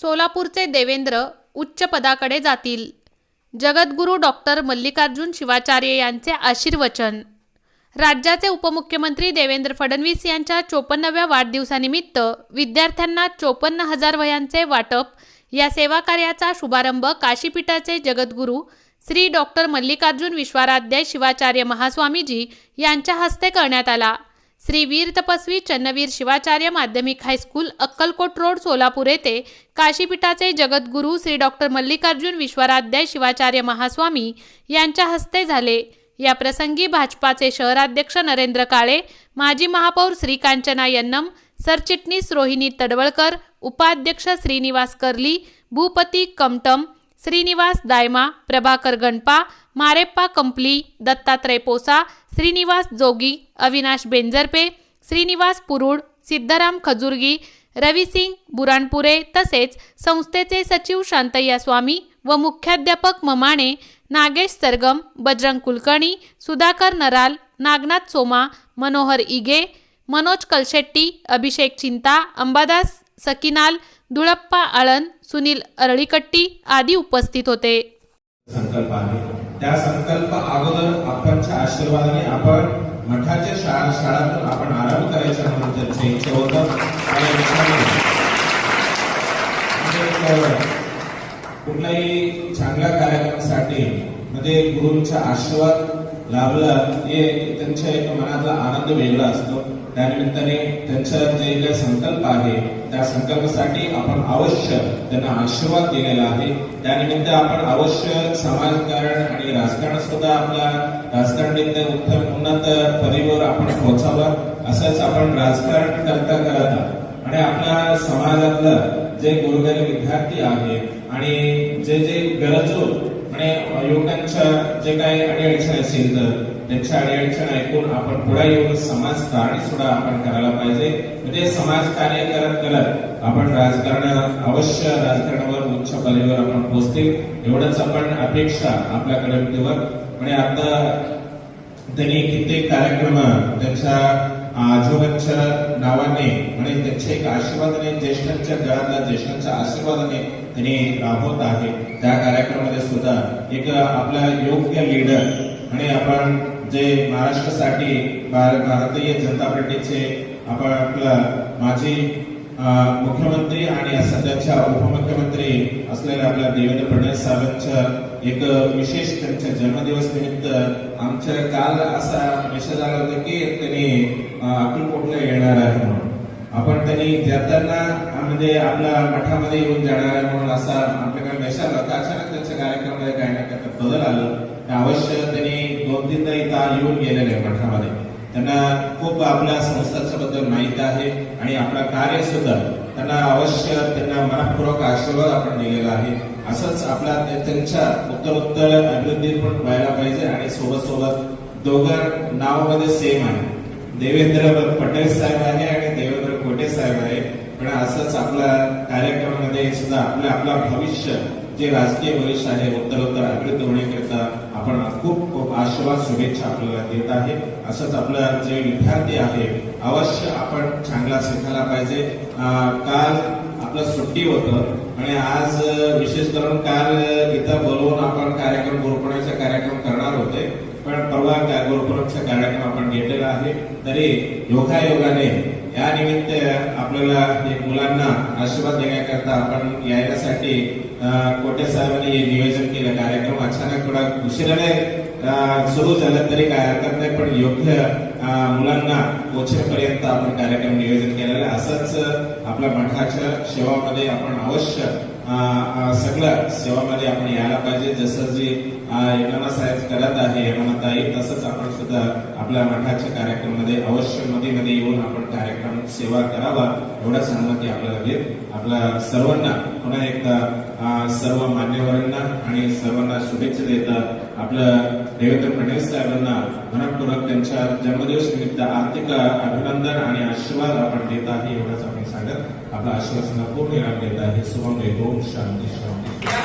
सोलापूरचे देवेंद्र उच्च पदाकडे जातील. जगद्गुरू डॉक्टर मल्लिकार्जुन शिवाचार्य यांचे आशीर्वचन. राज्याचे उपमुख्यमंत्री देवेंद्र फडणवीस यांच्या चोपन्नव्या वाढदिवसानिमित्त विद्यार्थ्यांना चोपन्न हजार वयांचे वाटप या सेवा कार्याचा शुभारंभ काशीपीठाचे जगद्गुरू श्री डॉक्टर मल्लिकार्जुन विश्वाराध्याय शिवाचार्य महास्वामीजी यांच्या हस्ते करण्यात आला. श्री वीर तपस्वी चन्नवीर शिवाचार्य माध्यमिक हायस्कूल अक्कलकोट रोड सोलापूर येथे काशीपीठाचे जगद्गुरू श्री डॉक्टर मल्लिकार्जुन विश्वाराध्याय शिवाचार्य महास्वामी यांच्या हस्ते झाले. या प्रसंगी भाजपाचे शहराध्यक्ष नरेंद्र काळे माजी महापौर श्रीकांचना यन्नम सरचिटणीस रोहिणी तडवळकर उपाध्यक्ष श्रीनिवास कर्ली भूपती कमटम श्रीनिवास दायमा प्रभाकर गणपा मारेप्पा कंपली दत्तात्रय पोसा श्रीनिवास जोगी अविनाश बेंजरपे श्रीनिवास पुरुड सिद्धराम खजुर्गी रविसिंग बुराणपुरे तसेच संस्थेचे सचिव शांतय्या स्वामी व मुख्याध्यापक ममाणे नागेश सरगम बजरंग कुलकर्णी सुधाकर नराल नागनाथ सोमा मनोहर इगे मनोज कलशेट्टी अभिषेक चिंता अंबादास सकिनाल धुळप्पा आळंद सुनील अरळीकट्टी आदी उपस्थित होते. संकल्प आहे. त्या संकल्प अगोदर आपणच्या आशीर्वादाने आपण मठाच्या शाळा शाळातून आपण आराम करायचा म्हणून त्यांचं इच्छा होतं आणि म्हणजे, कुठल्याही चांगल्या कार्यक्रमासाठी म्हणजे गुरूंचा आशीर्वाद लाभला हे त्यांच्या एक मनातला आनंद वेगळा असतो. त्यानिमित्ताने त्यांचा जे काही संकल्प आहे त्या संकल्पासाठी आपण अवश्य त्यांना आशीर्वाद दिलेला आहे. त्यानिमित्त आपण अवश्य समाजकारण आणि राजकारण सुद्धा आपला राजकारण उत्तर उन्नत पदवीवर आपण पोहोचावं. असंच आपण राजकारण करता करता आणि आपल्या समाजातलं जे गोरगरीब विद्यार्थी आहेत आणि जे जे गरज आणि युवकांच्या जे काही अडीअडचणी असेल तर त्यांच्या अडीअडचण ऐकून आपण पुढे येऊन समाजकारणी सुद्धा आपण करायला पाहिजे. म्हणजे समाज कार्य करत करत आपण राजकारण अवश्य राजकारणावर उच्च पदवीवर आपण पोहोचतील एवढंच आपण अपेक्षा आपल्याकडे ठेवत. आणि आता त्यांनी कित्येक कार्यक्रम त्यांच्या आजोबांच्या नावाने आणि त्यांच्या एक आशीर्वादाने ज्येष्ठांच्या घरातल्या ज्येष्ठांच्या आशीर्वादाने त्यांनी राबवत आहे. त्या कार्यक्रमामध्ये सुद्धा एक आपला योग्य लीडर आणि आपण जे महाराष्ट्रासाठी भार- भारतीय जनता पार्टीचे आपण आपला माजी मुख्यमंत्री आणि सध्याच्या उपमुख्यमंत्री असलेल्या आपल्या देवेंद्र फडणवीस साहेबांच्या एक विशेष त्यांच्या जन्मदिवस निमित्त आमच्या काल असा मेसेज आला होता की त्यांनी अं, अक्कलकोटला येणार आहे म्हणून. आपण त्यांनी जाताना म्हणजे आपल्या मठामध्ये येऊन जाणार आहे म्हणून असा आपल्याकडे मेसेज आला होता. अचानक त्यांच्या कार्यक्रमामध्ये काही ना काही बदल आलं. अवश्य त्यांनी दोन इथं येऊन गेलेले आहे मठामध्ये त्यांना खूप आपल्या संस्थाच्या बद्दल आहे आणि आपलं कार्य सुद्धा त्यांना अवश्य त्यांना मनपूर्वक आशीर्वाद आपण दिलेला आहे. असंच आपला त्यांच्या त्यांच्या उत्तरोत्तर अभिवृद्धी पण व्हायला पाहिजे आणि सोबत सोबत दोघं नावामध्ये सेम आहे. देवेंद्र पटेल साहेब आहे आणि देवेंद्र कोटे साहेब आहे. पण असंच आपल्या कार्यक्रमामध्ये सुद्धा आपलं आपलं भविष्य जे राजकीय भविष्य आहे उत्तरोत्तर अभिवृद्ध होण्याकरिता आपण खूप आशीर्वाद शुभेच्छा आपल्याला देत आहे असंच आपलं जे विद्यार्थी आहे अवश्य आपण चांगला शिकायला पाहिजे. काल आपलं सुट्टी होतं आणि आज विशेष करून काल इथं बोलवून आपण कार्यक्रम गुरुपणाचा कार्यक्रम करणार होते. पण परवा त्या गुरुपौर्णिमेचा कार्यक्रम आपण घेतलेला आहे. तरी योगायोगाने या निमित्त आपल्याला मुलांना आशीर्वाद देण्याकरता आपण यायसाठी कोटे साहेबांनी हे नियोजन केलं. कार्यक्रम अचानक थोडा उशिराने सुरू झालं तरी काय हरकत नाही पण योग्य मुलांना पोचेपर्यंत आपण कार्यक्रम नियोजन केलेलं असंच आपल्या मठाच्या सेवामध्ये आपण अवश्य सगळं सेवामध्ये आपण यायला पाहिजे. जसं जे यमाना साहेब करत आहे यमानाताई तसंच आपण सुद्धा आपल्या मठाच्या कार्यक्रमामध्ये अवश्यमध्ये मध्ये येऊन आपण कार्यक्रम सेवा करावा. एवढा सहमती आपल्याला देत आपल्या सर्वांना पुन्हा एकदा सर्व मान्यवरांना आणि सर्वांना शुभेच्छा देतात आपलं देवेंद्र फडणवीस साहेबांना मनपूर्वक त्यांच्या जन्मदिवस निमित्त आर्थिक अभिनंदन आणि आशीर्वाद आपण देत आहे एवढंच आपण सांगत आपला आश्वासना पूर्ण इनाम देत आहे. शुभम देतो शांती शांती.